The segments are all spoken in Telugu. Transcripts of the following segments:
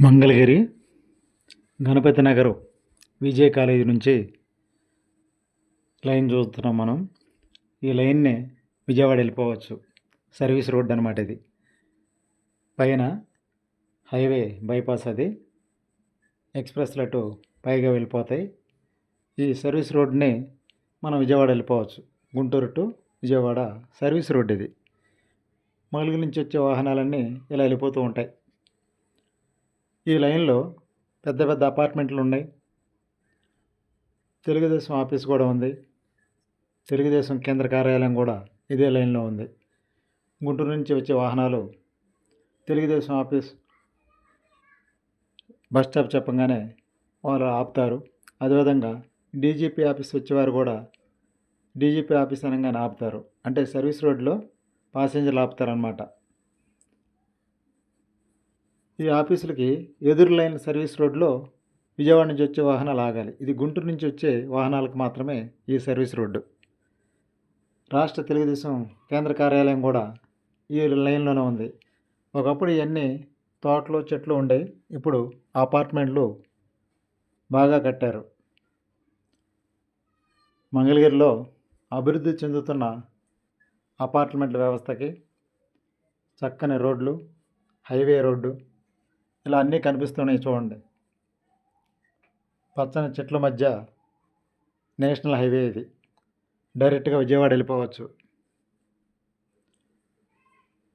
మంగళగిరి గణపతి నగర్ విజయ కాలేజీ నుంచి లైన్ చూస్తున్నాం మనం. ఈ లైన్ని విజయవాడ వెళ్ళిపోవచ్చు. సర్వీస్ రోడ్ అనమాట ఇది. పైన హైవే బైపాస్ అది. ఎక్స్ప్రెస్లు అటు పైగా వెళ్ళిపోతాయి. ఈ సర్వీస్ రోడ్ని మనం విజయవాడ వెళ్ళిపోవచ్చు. Guntur to Vijayawada service road ఇది. మంగళగిరి నుంచి వచ్చే వాహనాలన్నీ ఇలా వెళ్ళిపోతూ ఉంటాయి. ఈ లైన్లో పెద్ద పెద్ద అపార్ట్మెంట్లు ఉన్నాయి. తెలుగుదేశం ఆఫీస్ కూడా ఉంది. తెలుగుదేశం కేంద్ర కార్యాలయం కూడా ఇదే లైన్లో ఉంది. గుంటూరు నుంచి వచ్చే వాహనాలు తెలుగుదేశం ఆఫీస్ బస్ స్టాప్ చెప్పగానే వాళ్ళు ఆపుతారు. అదేవిధంగా డీజీపీ ఆఫీస్ వచ్చేవారు కూడా డీజీపీ ఆఫీస్ అనగానే ఆపుతారు. అంటే సర్వీస్ రోడ్లో పాసెంజర్లు ఆపుతారనమాట ఈ ఆఫీసులకి ఎదురు లైన్ సర్వీస్ రోడ్లో విజయవాడ నుంచి వచ్చే వాహనాలు ఆగాలి. ఇది గుంటూరు నుంచి వచ్చే వాహనాలకు మాత్రమే ఈ సర్వీస్ రోడ్డు. రాష్ట్ర తెలుగుదేశం కేంద్ర కార్యాలయం కూడా ఈ లైన్లోనే ఉంది. ఒకప్పుడు ఇవన్నీ తోటలు చెట్లు ఉండేవి ఇప్పుడు అపార్ట్మెంట్లు బాగా కట్టారు. మంగళగిరిలో అభివృద్ధి చెందుతున్న అపార్ట్మెంట్ల వ్యవస్థకి చక్కని రోడ్లు హైవే రోడ్డు ఇలా అన్నీ కనిపిస్తున్నాయి చూడండి. పచ్చని చెట్ల మధ్య నేషనల్ హైవే ఇది. డైరెక్ట్గా విజయవాడ వెళ్ళిపోవచ్చు.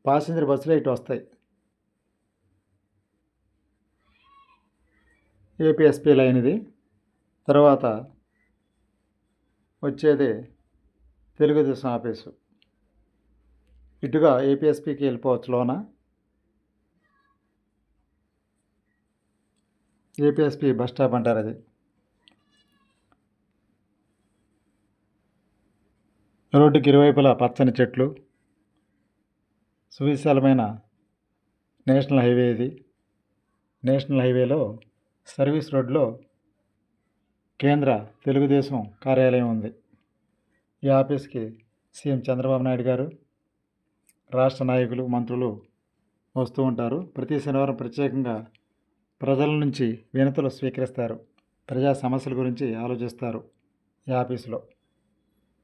ప్యాసింజర్ బస్సులు ఇటు వస్తాయి. ఏపీఎస్పీ లైన్ ఇది. తర్వాత వచ్చేది తెలుగుదేశం ఆఫీసు. ఇటుగా ఏపీఎస్పీకి వెళ్ళిపోవచ్చు లోన. ఏపీఎస్పీ బస్ స్టాప్ అంటారు అది. రోడ్డుకి ఇరువైపులా పచ్చని చెట్లు సువిశాలమైన నేషనల్ హైవే ఇది. నేషనల్ హైవేలో సర్వీస్ రోడ్లో కేంద్ర తెలుగుదేశం కార్యాలయం ఉంది. ఈ ఆఫీస్కి సీఎం చంద్రబాబు నాయుడు గారు రాష్ట్ర నాయకులు మంత్రులు వస్తూ ఉంటారు. ప్రతి శనివారం ప్రత్యేకంగా ప్రజల నుంచి వినతులు స్వీకరిస్తారు. ప్రజా సమస్యల గురించి ఆలోచిస్తారు. ఈ ఆఫీసులో.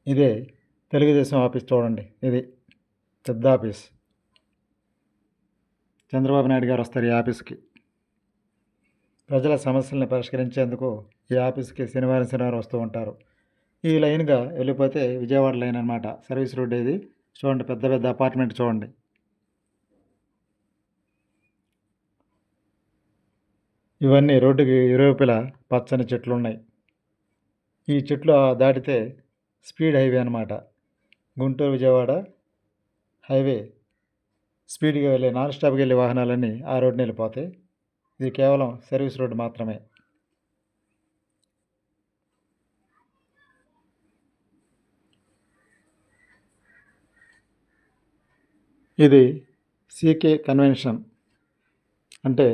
ఇదే తెలుగుదేశం ఆఫీస్ చూడండి. ఇది పెద్ద ఆఫీస్. చంద్రబాబు నాయుడు గారు వస్తారు ఈ ఆఫీస్కి. ప్రజల సమస్యల్ని పరిష్కరించేందుకు ఈ ఆఫీస్కి శనివారం శనివారం వస్తూ ఉంటారు. ఈ లైన్గా వెళ్ళిపోతే విజయవాడ లైన్ అనమాట సర్వీస్ రోడ్ ఇది చూడండి పెద్ద పెద్ద అపార్ట్మెంట్ చూడండి. ఇవన్నీ రోడ్డుకి ఇరువైపులా పచ్చని చెట్లు ఉన్నాయి ఈ చెట్లు దాటితే స్పీడ్ హైవే అనమాట గుంటూరు విజయవాడ హైవే స్పీడ్గా వెళ్ళే నాన్ స్టాప్కి వెళ్ళే వాహనాలన్నీ ఆ రోడ్డు వెళ్ళిపోతాయి. ఇది కేవలం సర్వీస్ రోడ్డు మాత్రమే. ఇది సీకే కన్వెన్షన్. అంటే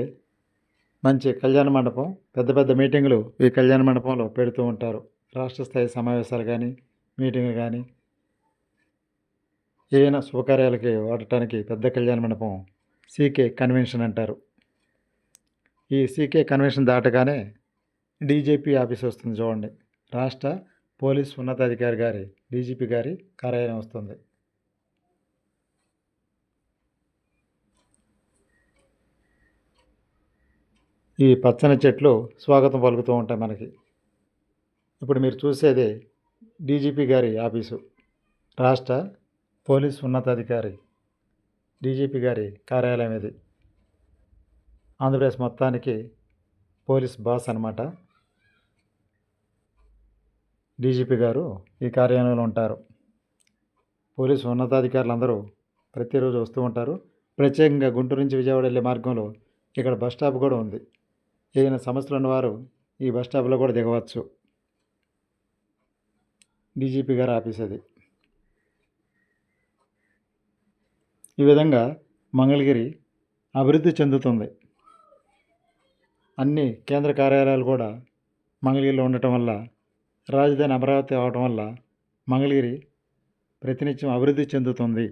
మంచి కళ్యాణ మండపం పెద్ద పెద్ద మీటింగులు ఈ కళ్యాణ మండపంలో పెడుతూ ఉంటారు. రాష్ట్ర స్థాయి సమావేశాలు కానీ మీటింగులు కానీ ఏదైనా శుభకార్యాలకి వాడటానికి పెద్ద కళ్యాణ మండపం సీకే కన్వెన్షన్ అంటారు. ఈ సీకే కన్వెన్షన్ దాటగానే డీజీపీ ఆఫీస్ వస్తుంది చూడండి. రాష్ట్ర పోలీస్ ఉన్నతాధికారి గారి డీజీపీ గారి కార్యాలయం వస్తుంది. ఈ పచ్చని చెట్లు స్వాగతం పలుకుతూ ఉంటాయి మనకి. ఇప్పుడు మీరు చూసేది డీజీపీ గారి ఆఫీసు. రాష్ట్ర పోలీస్ ఉన్నతాధికారి డీజీపీ గారి కార్యాలయం ఇది. ఆంధ్రప్రదేశ్ మొత్తానికి పోలీస్ బాస్ అనమాట డీజీపీ గారు ఈ కార్యాలయంలో ఉంటారు. పోలీసు ఉన్నతాధికారులు అందరూ ప్రతిరోజు వస్తూ ఉంటారు. ప్రత్యేకంగా గుంటూరు నుంచి విజయవాడ వెళ్ళే మార్గంలో ఇక్కడ బస్ స్టాప్ కూడా ఉంది. ఏదైనా సమస్యలు ఉన్నవారు ఈ బస్ స్టాప్లో కూడా దిగవచ్చు. డీజీపీ గారు ఆఫీస్ అది ఈ విధంగా మంగళగిరి అభివృద్ధి చెందుతుంది. అన్ని కేంద్ర కార్యాలయాలు కూడా మంగళగిరిలో ఉండటం వల్ల రాజధాని అమరావతి అవడం వల్ల మంగళగిరి ప్రతినిత్యం అభివృద్ధి చెందుతుంది.